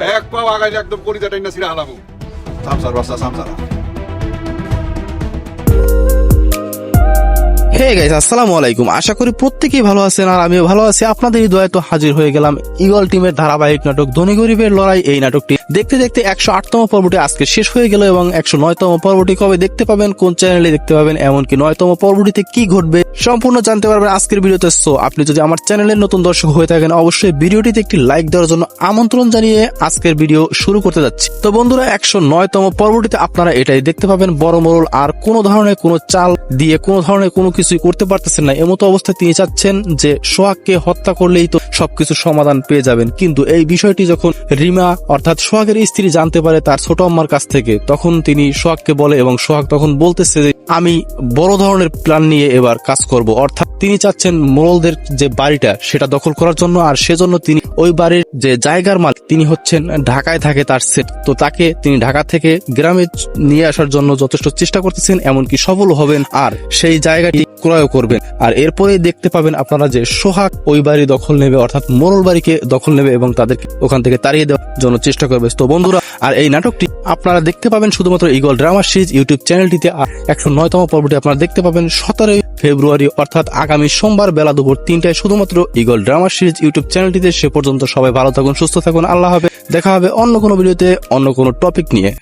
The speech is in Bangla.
এক পাও আগায় একদম কলিজাটা না সিরা হালামু সামসার বাসা সামসারা। হে আসসালামু আলাইকুম। আশা করি প্রত্যেকেই ভালো আছেন আর আমিও ভালো আছি। আপনাদেরই তো হাজির হয়ে গেলাম ইগল টিমের ধারাবাহিক নাটক ধনী গরিবের লড়াই। এই নাটকটি দেখতে দেখতে একশো আটতম পর্বটি আজকে শেষ হয়ে গেল এবং একশো নয়তম পর্বটি কবে দেখতে পাবেন, কোন চ্যানেলে দেখতে পাবেন, এমনকি নয়তম পর্বটিতে কি ঘটবে সম্পূর্ণ জানতে পারবেন আজকের ভিডিওতে। সো আপনি যদি আমার চ্যানেলের নতুন দর্শক হয়ে থাকেন, অবশ্যই ভিডিওটিতে একটি লাইক দেওয়ার জন্য আমন্ত্রণ জানিয়ে আজকের ভিডিও শুরু করতে যাচ্ছি। তো বন্ধুরা, একশো নয়তম পর্বটিতে আপনারা এটাই দেখতে পাবেন, বড় মোরল আর কোনো ধরনের কোনো চাল দিয়ে কোনো ধরনের কোনো কিছুই করতে পারতেছেন না। এমতো অবস্থায় তিনি চাচ্ছেন যে সোহাগকে হত্যা করলেই তো সবকিছু সমাধান পেয়ে যাবেন। কিন্তু এই বিষয়টি যখন রিমা অর্থাৎ সোহাগের স্ত্রী জানতে পারে তার ছোট আম্মার কাছ থেকে, তখন তিনি সোহাগকে বলে এবং সোহাগ তখন বলতেছে যে, আমি বড় ধরনের প্ল্যান নিয়ে এবার কাজ করব। অর্থাৎ তিনি চাচ্ছেন মোরলদের যে বাড়িটা, সেটা দখল করার জন্য, আর সেজন্য তিনি ওই বাড়ির যে জায়গার মালিক, তিনি হচ্ছেন ঢাকায় থাকে তার সেট। তো তাকে তিনি ঢাকা থেকে গ্রামে নিয়ে আসার জন্য যথেষ্ট চেষ্টা করতেছেন, এমনকি সফল হবেন। আর সেই জায়গাটি ক্রয় করবেন। আর এরপরেই দেখতে পাবেন আপনারা যে সোহাগ ওই বাড়ি দখল নেবে, অর্থাৎ মোরল বাড়িকে দখল নেবে এবং তাদেরকে ওখান থেকে তাড়িয়ে দেওয়ার জন্য চেষ্টা করবে। তো বন্ধুরা, আর এই নাটকটি আপনারা দেখতে পাবেন শুধুমাত্র ইগল ড্রামা সিরিজ ইউটিউব চ্যানেলটিতে, আর একশো নয়তম পর্বটি আপনারা দেখতে পাবেন সতেরোই ফেব্রুয়ারি, অর্থাৎ আগামী সোমবার বেলা দুপুর তিনটায় শুধুমাত্র ইগল ড্রামা সিরিজ ইউটিউব চ্যানেলটিতে। সে পর্যন্ত সবাই ভালো থাকুন, সুস্থ থাকুন, আল্লাহ হবে দেখা হবে অন্য কোনো ভিডিওতে অন্য কোনো টপিক নিয়ে।